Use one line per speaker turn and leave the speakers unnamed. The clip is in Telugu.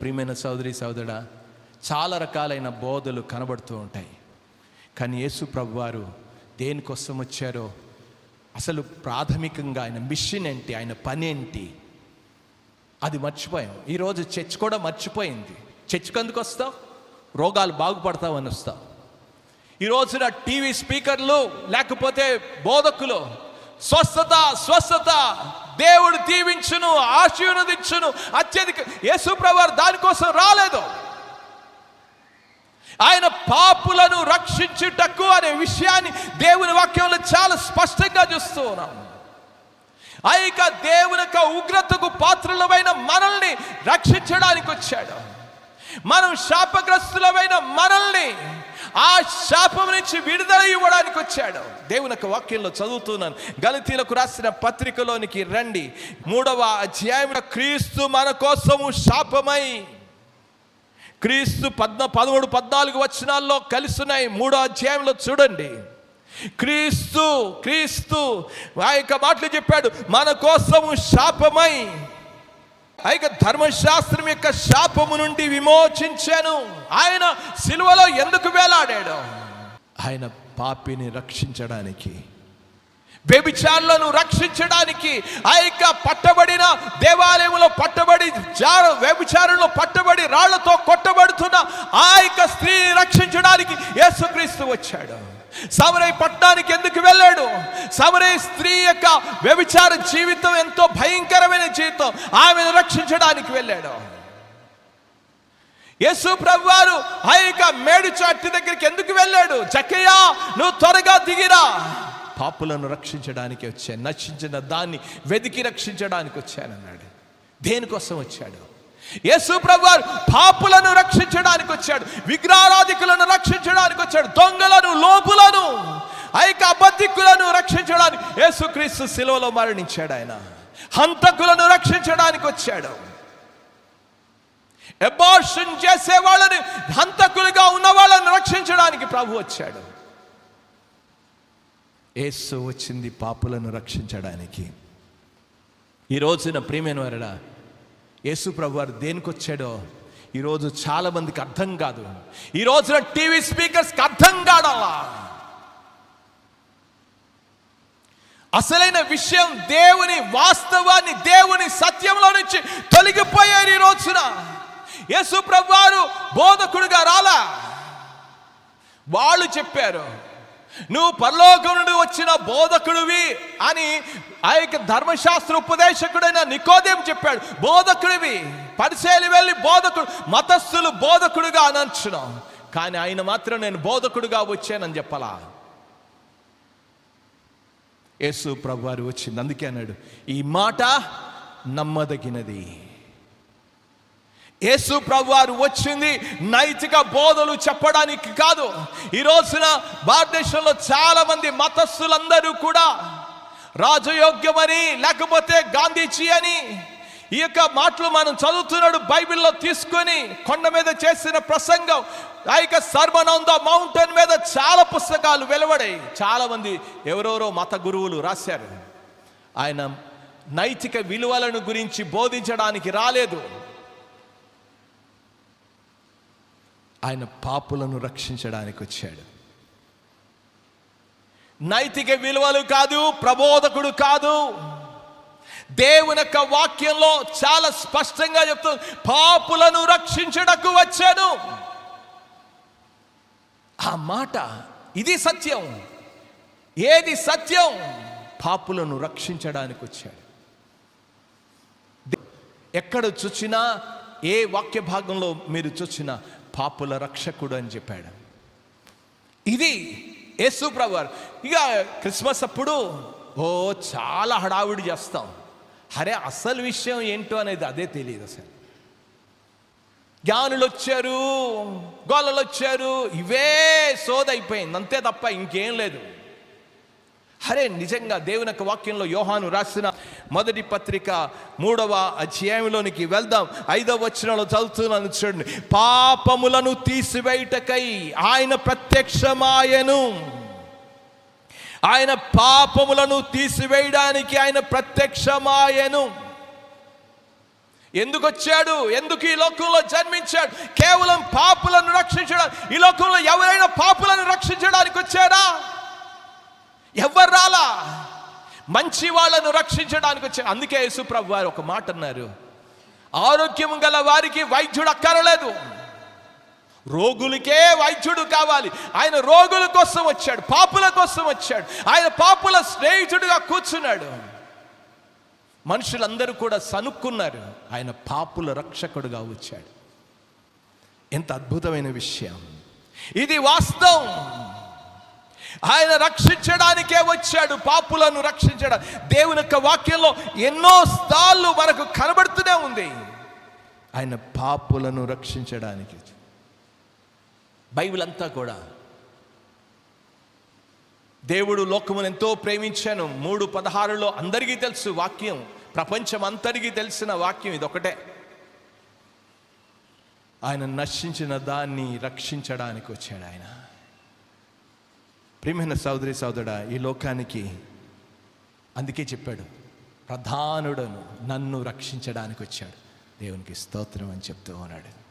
ప్రియమైన సోదరి సోదరుడా చాలా రకాలైన బోధలు కనబడుతూ ఉంటాయి. కానీ యేసు ప్రభు వారు దేనికోసం వచ్చారో అసలు ప్రాథమికంగా ఆయన మిషన్ ఏంటి ఆయన పని ఏంటి అది మర్చిపోయాం. ఈరోజు చర్చ్ కూడా మర్చిపోయింది. చర్చ్కి ఎందుకు వస్తావు? రోగాలు బాగుపడతావని వస్తావు. ఈ రోజున టీవీ స్పీకర్లు లేకపోతే బోధకులు స్వస్థత స్వస్థత దేవుడు దీవించును ఆశీర్వదించును అత్యధిక యేసుప్రవారు దానికోసం రాలేదు. ఆయన పాపులను రక్షించుటకు అనే విషయాన్ని దేవుని వాక్యంలో చాలా స్పష్టంగా చూస్తూ ఉన్నాం. ఆ దేవుని యొక్క ఉగ్రతకు పాత్రలమైన మనల్ని రక్షించడానికి వచ్చాడు. మనం శాపగ్రస్తులమైన మనల్ని ఆ శాపం నుంచి విడుదల ఇవ్వడానికి వచ్చాడు. దేవుని యొక్క వాక్యంలో చదువుతున్నాను. గలితీలకు రాసిన పత్రికలోనికి రండి. మూడవ అధ్యాయం క్రీస్తు మన కోసము శాపమై. క్రీస్తు పద్న పదమూడు పద్నాలుగు వచనాల్లో కలిసినాయి. మూడో అధ్యాయంలో చూడండి. క్రీస్తు క్రీస్తు ఆ యొక్క మాటలు చెప్పాడు. మన కోసము శాపమై. పైగా ధర్మశాస్త్రం యొక్క శాపము నుండి విమోచించాను. ఆయన సిలువలో ఎందుకు వేలాడాడు? ఆయన పాపిని రక్షించడానికి వ్యభిచారులను రక్షించడానికి ఆ యొక్క పట్టబడిన దేవాలయంలో పట్టబడి వ్యభిచారంలో పట్టబడి రాళ్ళతో కొట్టబడుతున్న ఆ యొక్క స్త్రీని రక్షించడానికి యేసుక్రీస్తు వచ్చాడు. సమరై పట్టణానికి ఎందుకు వెళ్ళాడు? సమరై స్త్రీ యొక్క వ్యభిచార జీవితం ఎంతో భయంకరమైన జీవితం. ఆమెను రక్షించడానికి వెళ్ళాడు. యేసు ప్రభు వారు ఆ యొక్క మేడు చాటి దగ్గరికి ఎందుకు వెళ్ళాడు? చక్కయ్యా నువ్వు త్వరగా దిగిరా. పాపులను రక్షించడానికి వచ్చాను నశించిన దాన్ని వెతికి రక్షించడానికి వచ్చానన్నాడు దేనికోసం వచ్చాడు? యేసు ప్రభువారు పాపులను రక్షించడానికి వచ్చాడు విగ్రహారాధికులను రక్షించడానికి వచ్చాడు దొంగలను లోపులను ఐక అబద్ధికులను రక్షించడానికి యేసుక్రీస్తు శిలువలో మరణించాడు ఆయన. హంతకులను రక్షించడానికి వచ్చాడు. ఎబార్షన్ చేసే వాళ్ళని హంతకులుగా ఉన్న వాళ్ళని రక్షించడానికి ప్రభు వచ్చాడు. ఏసు వచ్చింది పాపులను రక్షించడానికి. ఈ రోజున ప్రియమైన వారడా యేసు ప్రభు వారు దేనికి వచ్చాడో ఈరోజు చాలామందికి అర్థం కాదు. ఈ రోజున టీవీ స్పీకర్స్కి అర్థం కాడాలా అసలైన విషయం దేవుని వాస్తవాన్ని దేవుని సత్యంలో నుంచి తొలగిపోయారు ఈ రోజున. యేసు ప్రభు వారు బోధకుడుగా రాలా. వాళ్ళు చెప్పారు నువ్వు పరలోకం నుండి వచ్చిన బోధకుడివి అని ఆ యొక్క ధర్మశాస్త్ర ఉపదేశకుడైన నికోదేం చెప్పాడు. బోధకుడివి పరిశీలి వెళ్ళి బోధకుడు మతస్థులు బోధకుడుగా అనంచున్నాం కానీ ఆయన మాత్రం నేను బోధకుడుగా వచ్చానని చెప్పలా? యేసు ప్రభు వారు వచ్చింది. అందుకే అన్నాడు ఈ మాట నమ్మదగినది. యేసు ప్రభు వారు వచ్చింది నైతిక బోధలు చెప్పడానికి కాదు. ఈ రోజున భారతదేశంలో చాలా మంది మతస్థులందరూ కూడా రాజయోగ్యమని లేకపోతే గాంధీజీ అని ఈ యొక్క మాటలు మనం చదువుతున్నాడు బైబిల్లో తీసుకొని కొండ మీద చేసిన ప్రసంగం ఆ యొక్క సర్వనంద మౌంటైన్ మీద చాలా పుస్తకాలు వెలువడాయి. చాలా మంది ఎవరెవరో మత గురువులు రాశారు. ఆయన నైతిక విలువలను గురించి బోధించడానికి రాలేదు. ఆయన పాపులను రక్షించడానికి వచ్చాడు. నైతిక విలువలు కాదు ప్రబోధకుడు కాదు. దేవుని యొక్క వాక్యంలో చాలా స్పష్టంగా చెప్తుంది పాపులను రక్షించడకు వచ్చాను ఆ మాట ఇది సత్యం. ఏది సత్యం? పాపులను రక్షించడానికి వచ్చాడు. ఎక్కడ చూచినా ఏ వాక్య భాగంలో మీరు చూచినా పాపుల రక్షకుడు అని చెప్పాడు. ఇది యేసు ప్రభు ఇక క్రిస్మస్ అప్పుడు ఓ చాలా హడావుడి చేస్తాం. అరే అసలు విషయం ఏంటో అనేది అదే తెలియదు అసలు. జ్ఞానులు వచ్చారు గోళలు వచ్చారు ఇవే సోదైపోయింది. అంతే తప్ప ఇంకేం లేదు. అరే నిజంగా దేవుని యొక్క వాక్యంలో యోహాను రాసిన మొదటి పత్రిక మూడవ అధ్యాయంలోనికి వెళ్దాం. ఐదవ వచనంలో చదువుతున్నాను చూడండి. పాపములను తీసివేయుటకై ఆయన ప్రత్యక్షమాయను. ఆయన పాపములను తీసివేయడానికి ఆయన ప్రత్యక్షమాయను. ఎందుకు వచ్చాడు ఎందుకు ఈ లోకంలో జన్మించాడు? కేవలం పాపులను రక్షించడానికి ఈ లోకంలో ఎవరైనా పాపులను రక్షించడానికి వచ్చారా? ఎవరు రాలా మంచి వాళ్ళను రక్షించడానికి వచ్చారు అందుకే యేసుప్రభు వారు ఒక మాట అన్నారు. ఆరోగ్యం గల వారికి వైద్యుడు అక్కరలేదు. రోగులకే వైద్యుడు కావాలి. ఆయన రోగుల కోసం వచ్చాడు పాపుల కోసం వచ్చాడు. ఆయన పాపుల స్నేహితుడిగా కూర్చున్నాడు. మనుషులందరూ కూడా సనుక్కున్నారు. ఆయన పాపుల రక్షకుడుగా వచ్చాడు. ఎంత అద్భుతమైన విషయం. ఇది వాస్తవం. ఆయన రక్షించడానికే వచ్చాడు పాపులను రక్షించడం. దేవుని యొక్క వాక్యంలో ఎన్నో స్థాళ్ళు మనకు కనబడుతూనే ఉంది. ఆయన పాపులను రక్షించడానికి బైబిల్ అంతా కూడా దేవుడు లోకమును ఎంతో ప్రేమించాను. మూడు పదహారులో అందరికీ తెలుసు వాక్యం. ప్రపంచం అంతరికీ తెలిసిన వాక్యం ఇది ఒకటే ఆయన నశించిన దాన్ని రక్షించడానికి వచ్చాడు ఆయన. ప్రియమైన సోదరి సోదరుడా ఈ లోకానికి అందుకే చెప్పాడు ప్రధానుడను నన్ను రక్షించడానికి వచ్చాడు. దేవునికి స్తోత్రం అని చెప్తూ ఉన్నాడు.